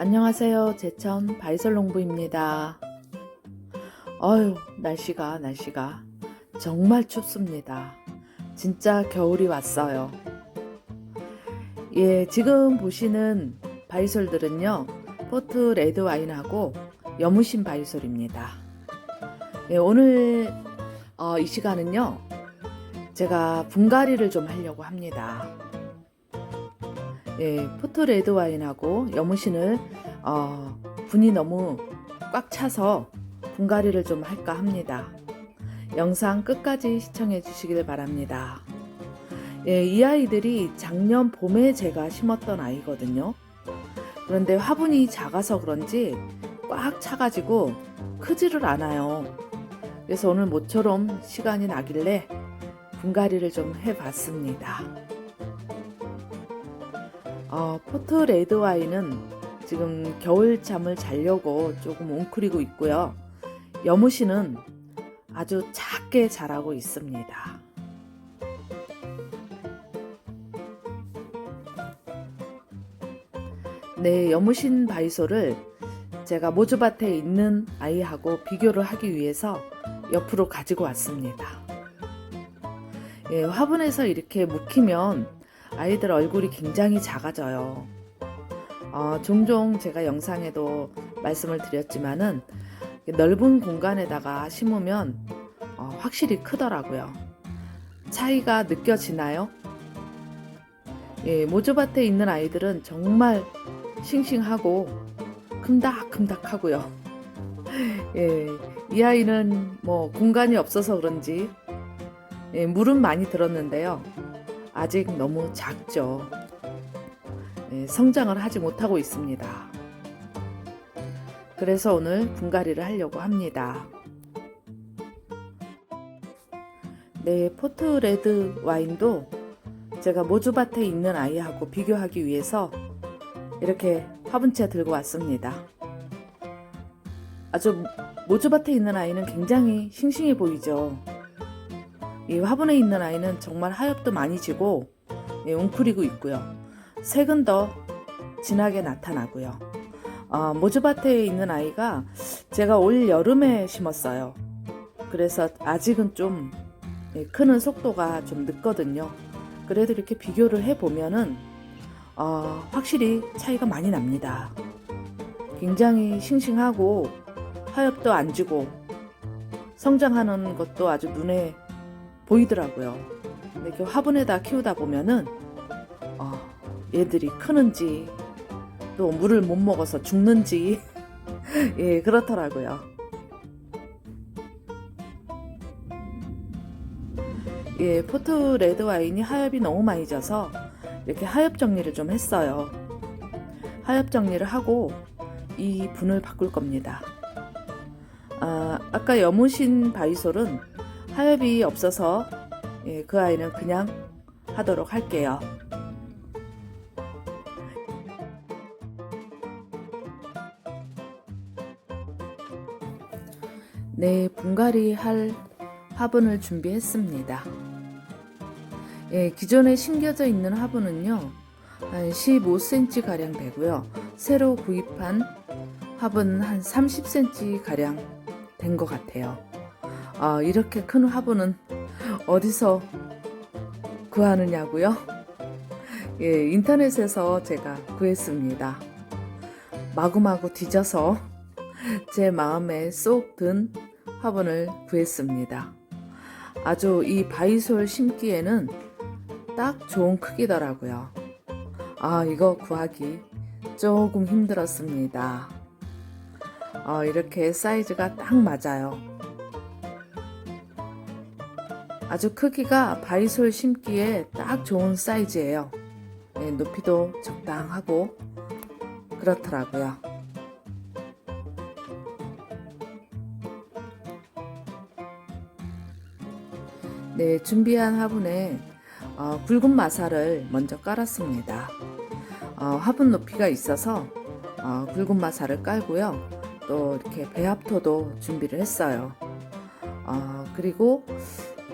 안녕하세요. 제천 바이설농부입니다. 어휴, 날씨가, 날씨가 정말 춥습니다. 진짜 겨울이 왔어요. 예, 지금 보시는 바이솔들은요, 포트 레드 와인하고 여무신 바이솔입니다. 예, 오늘 어, 이 시간은요, 제가 분갈이를 좀 하려고 합니다. 예, 포트 레드 와인하고 여무신을 어, 분이 너무 꽉 차서 분갈이를 좀 할까 합니다. 영상 끝까지 시청해 주시길 바랍니다. 예, 이 아이들이 작년 봄에 제가 심었던 아이거든요. 그런데 화분이 작아서 그런지 꽉 차가지고 크지를 않아요. 그래서 오늘 모처럼 시간이 나길래 분갈이를 좀 해봤습니다. 어, 포트 레드 와인은 지금 겨울 잠을 자려고 조금 웅크리고 있고요. 여무시는 아주 작게 자라고 있습니다. 네, 여무신 바이소를 제가 모주밭에 있는 아이하고 비교를 하기 위해서 옆으로 가지고 왔습니다. 예, 화분에서 이렇게 묵히면 아이들 얼굴이 굉장히 작아져요. 어, 종종 제가 영상에도 말씀을 드렸지만은 넓은 공간에다가 심으면 어, 확실히 크더라고요. 차이가 느껴지나요? 예, 모조밭에 있는 아이들은 정말 싱싱하고 큼닥큼닥하고요. 예, 이 아이는 뭐 공간이 없어서 그런지 예, 물은 많이 들었는데요. 아직 너무 작죠. 예, 성장을 하지 못하고 있습니다. 그래서 오늘 분갈이를 하려고 합니다. 네, 포트레드 와인도 제가 모주밭에 있는 아이하고 비교하기 위해서 이렇게 화분째 들고 왔습니다. 아주 모주밭에 있는 아이는 굉장히 싱싱해 보이죠. 이 화분에 있는 아이는 정말 하엽도 많이 지고 예, 웅크리고 있고요. 색은 더 진하게 나타나고요. 어, 모주밭에 있는 아이가 제가 올 여름에 심었어요. 그래서 아직은 좀 예, 크는 속도가 좀 늦거든요. 그래도 이렇게 비교를 해보면은 어, 확실히 차이가 많이 납니다. 굉장히 싱싱하고 하엽도 안 지고 성장하는 것도 아주 눈에 보이더라고요. 이렇게 화분에다 키우다 보면은 어, 얘들이 크는지 또 물을 못 먹어서 죽는지 예 그렇더라고요. 예 포트 레드 와인이 하엽이 너무 많이 져서 이렇게 하엽 정리를 좀 했어요. 하엽 정리를 하고 이 분을 바꿀 겁니다. 아, 아까 여무신 바이솔은 하엽이 없어서 예, 그 아이는 그냥 하도록 할게요. 네, 분갈이 할 화분을 준비했습니다. 예, 기존에 심겨져 있는 화분은요, 한 15cm 가량 되고요. 새로 구입한 화분은 한 30cm 가량 된 것 같아요. 아, 이렇게 큰 화분은 어디서 구하느냐고요? 예, 인터넷에서 제가 구했습니다. 마구마구 뒤져서 제 마음에 쏙 든 화분을 구했습니다. 아주 이 바이솔 심기에는 딱 좋은 크기더라고요. 아, 이거 구하기 조금 힘들었습니다. 어, 이렇게 사이즈가 딱 맞아요. 아주 크기가 바이솔 심기에 딱 좋은 사이즈예요. 네, 높이도 적당하고 그렇더라고요. 네, 준비한 화분에 어, 굵은 마사를 먼저 깔았습니다. 어, 화분 높이가 있어서 어, 굵은 마사를 깔고요. 또 이렇게 배합토도 준비를 했어요. 어, 그리고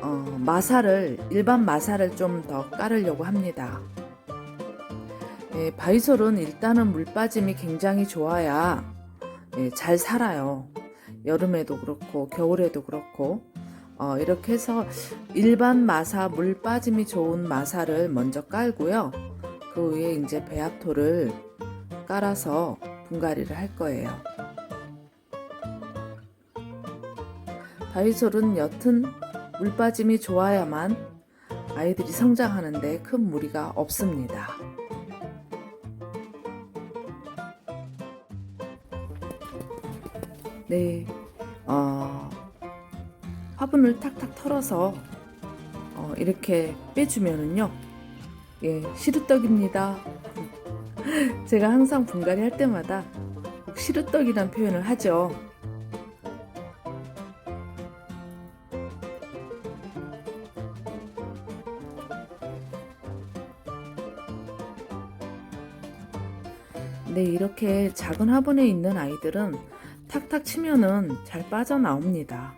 어, 마사를 일반 마사를 좀 더 깔으려고 합니다. 예, 바이솔은 일단은 물 빠짐이 굉장히 좋아야 예, 잘 살아요. 여름에도 그렇고 겨울에도 그렇고 어, 이렇게 해서 일반 마사 물 빠짐이 좋은 마사를 먼저 깔고요. 그 위에 이제 배합토를 깔아서 분갈이를 할 거예요. 바이솔은 옅은 물 빠짐이 좋아야만 아이들이 성장하는데 큰 무리가 없습니다. 네, 어, 화분을 탁탁 털어서 어, 이렇게 빼주면은요, 예, 시루떡입니다. 제가 항상 분갈이 할 때마다 꼭 시루떡이란 표현을 하죠. 이렇게 작은 화분에 있는 아이들은 탁탁 치면은 잘 빠져나옵니다.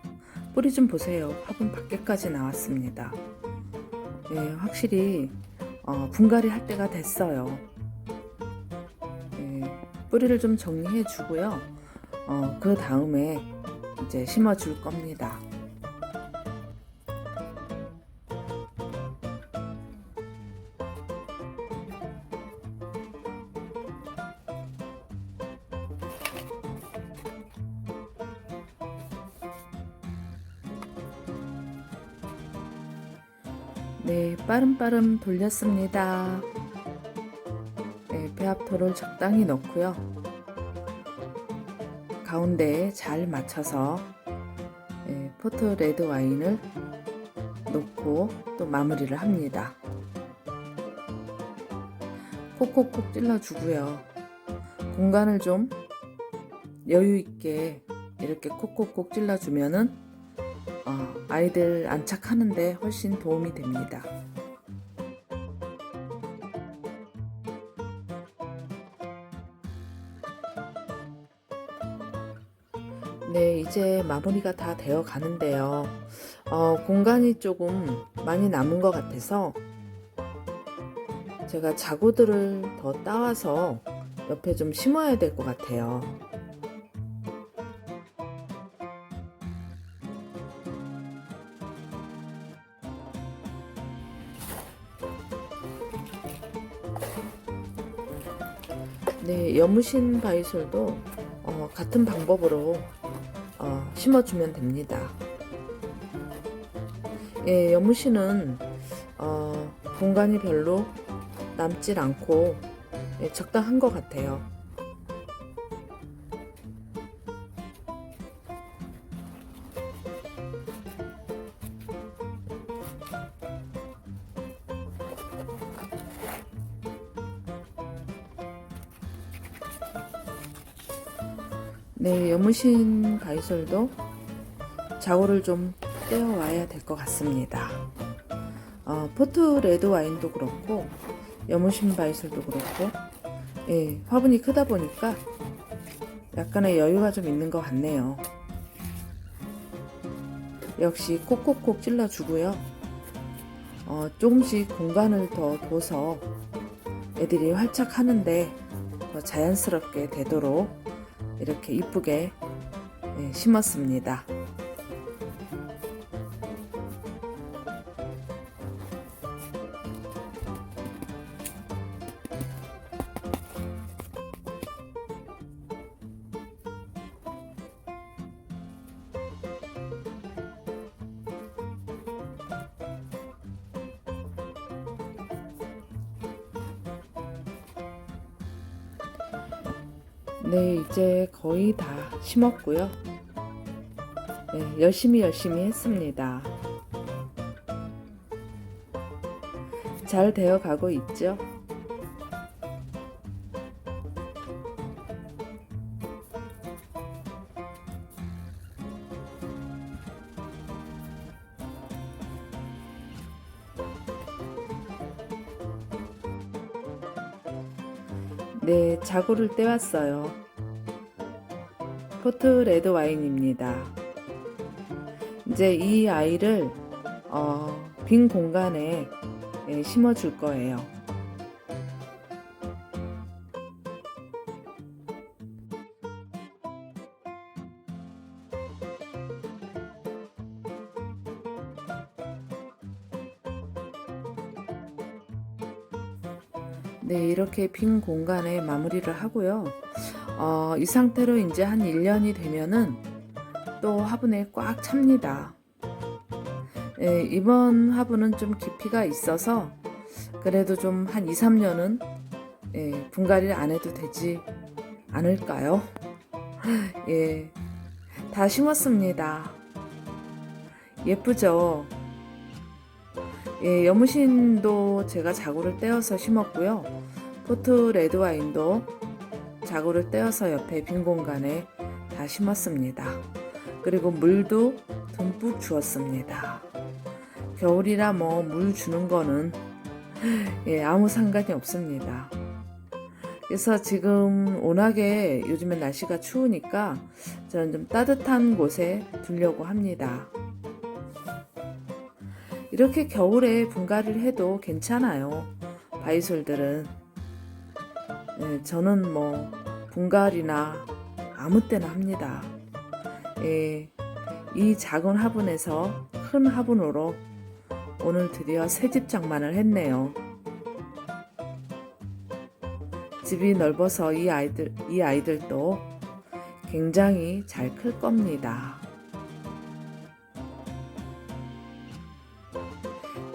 뿌리 좀 보세요. 화분 밖에까지 나왔습니다. 네, 확실히 어, 분갈이 할 때가 됐어요. 네, 뿌리를 좀 정리해 주고요. 어, 그 다음에 이제 심어 줄 겁니다. 네, 빠름빠름 돌렸습니다. 네, 배합토를 적당히 넣고요. 가운데에 잘 맞춰서 네, 포트 레드 와인을 놓고 또 마무리를 합니다. 콕콕콕 찔러주고요. 공간을 좀 여유 있게 이렇게 콕콕콕 찔러주면은 어, 아이들 안착하는데 훨씬 도움이 됩니다. 네, 이제 마무리가 다 되어 가는데요. 어, 공간이 조금 많이 남은 것 같아서 제가 자구들을 더 따와서 옆에 좀 심어야 될 것 같아요. 네, 여무신 바이솔도 어, 같은 방법으로 어, 심어주면 됩니다. 예, 여무신은 어, 공간이 별로 남질 않고 예, 적당한 것 같아요. 네, 여무신 가이솔도 자고를 좀 떼어와야 될 것 같습니다. 어, 포트 레드 와인도 그렇고 여무신 바이솔도 그렇고 예, 화분이 크다 보니까 약간의 여유가 좀 있는 것 같네요. 역시 콕콕콕 찔러주고요. 어, 조금씩 공간을 더 둬서 애들이 활착하는데 더 자연스럽게 되도록 이렇게 이쁘게 예, 심었습니다. 네, 이제 거의 다 심었고요. 네, 열심히 열심히 했습니다. 잘 되어 가고 있죠? 자고를 떼왔어요. 포트 레드 와인입니다. 이제 이 아이를 어, 빈 공간에 예, 심어줄 거예요. 네, 이렇게 빈 공간에 마무리를 하고요. 어, 이 상태로 이제 한 1년이 되면은 또 화분에 꽉 찹니다. 예, 이번 화분은 좀 깊이가 있어서 그래도 좀 한 2, 3년은 예, 분갈이를 안 해도 되지 않을까요? 예, 다 심었습니다. 예쁘죠? 예, 여무신도 제가 자구를 떼어서 심었고요. 포트 레드 와인도 자구를 떼어서 옆에 빈 공간에 다 심었습니다. 그리고 물도 듬뿍 주었습니다. 겨울이라 뭐 물 주는 거는 예, 아무 상관이 없습니다. 그래서 지금 워낙에 요즘에 날씨가 추우니까 저는 좀 따뜻한 곳에 두려고 합니다. 이렇게 겨울에 분갈이를 해도 괜찮아요. 바이솔들은. 네, 저는 뭐 분갈이나 아무 때나 합니다. 예, 이 작은 화분에서 큰 화분으로 오늘 드디어 새집 장만을 했네요. 집이 넓어서 이 아이들 이 아이들도 굉장히 잘 클 겁니다.